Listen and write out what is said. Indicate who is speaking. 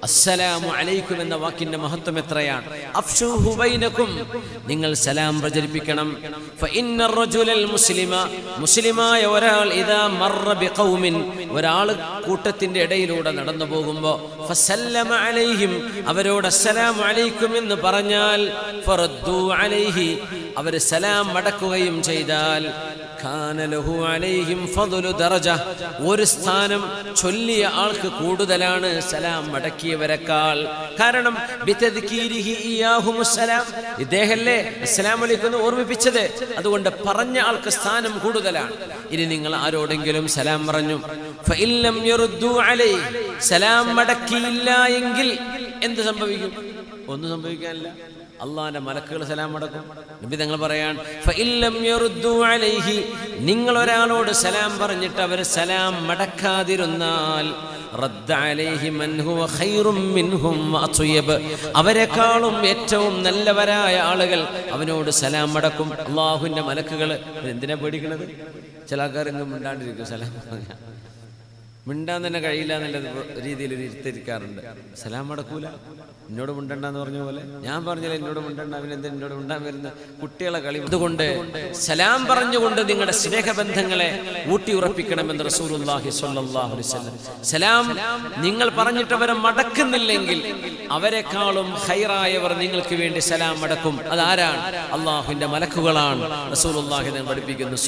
Speaker 1: അസ്സലാമു അലൈക്കും എന്ന വാക്കിന്റെ മഹത്വം എത്രയാണ്? നിങ്ങൾ സലാം പ്രചരിപ്പിക്കണം. മുസ്ലിമ മുസ്ലിമായ ഒരാൾ ഇദാ മർറ ബിഖൗമിൻ ഒരാൾ കൂട്ടത്തിന്റെ ഇടയിലൂടെ നടന്നു പോകുമ്പോൾ ഫസല്ലമ അലൈഹിം അവരോട് അസ്സലാമു അലൈക്കും എന്ന് പറഞ്ഞാൽ അലൈഹി അവർ സലാം മടക്കുകയും ചെയ്താൽ ഒരു സ്ഥാനം ചൊല്ലിയ ആൾക്ക് കൂടുതലാണ് സലാം മടക്കിയവരെക്കാൾ കാരണം ഇദ്ദേഹല്ലേ അസ്സലാമു അലൈക്കും ഓർമ്മിപ്പിച്ചത്? അതുകൊണ്ട് പറഞ്ഞ ആൾക്ക് സ്ഥാനം കൂടുതലാണ്. ഇനി നിങ്ങൾ ആരോടെങ്കിലും സലാം പറഞ്ഞു സലാം മടക്കിയില്ല എങ്കിൽ എന്ത് സംഭവിക്കും? ഒന്നും സംഭവിക്കാനില്ല. അള്ളാന്റെ മലക്കുകൾ സലാം മടക്കും നബി യറുദ്ദു അലൈഹി. നിങ്ങൾ ഒരാളോട് സലാം പറഞ്ഞിട്ട് അവർ സലാം മടക്കാതിരുന്നാൽ അവരെക്കാളും ഏറ്റവും നല്ലവരായ ആളുകൾ അവനോട് സലാം മടക്കും. അള്ളാഹുവിന്റെ മലക്കുകൾ എന്തിനാ പേടിക്കണത്? ചില ആൾക്കാരെങ്കിലും മിണ്ടാണ്ടിരിക്കും സലാം മിണ്ടാൻ തന്നെ കഴിയില്ല എന്നുള്ള രീതിയിൽ ഇരുത്തിരിക്കാറുണ്ട് സലാം മടക്കൂല എന്നോട് മിണ്ടണ്ടെന്ന് പറഞ്ഞ പോലെ. ഞാൻ പറഞ്ഞില്ല എന്നോട് മിണ്ടണ്ട അവനെന്താ എന്നോട് മിണ്ടാൻ വരുന്ന കുട്ടികളെ കളി അതുകൊണ്ട് സലാം പറഞ്ഞുകൊണ്ട് നിങ്ങളുടെ സ്നേഹബന്ധങ്ങളെ ഊട്ടി ഉറപ്പിക്കണമെന്ന് വസല്ലം. സലാം നിങ്ങൾ പറഞ്ഞിട്ട് അവരെ മടക്കുന്നില്ലെങ്കിൽ അവരെക്കാളും ഹൈറായവർ നിങ്ങൾക്ക് വേണ്ടി സലാം മടക്കും അതാരാണ്? അള്ളാഹുവിന്റെ മലക്കുകളാണ് റസൂലുള്ളാഹി പഠിപ്പിക്കുന്നു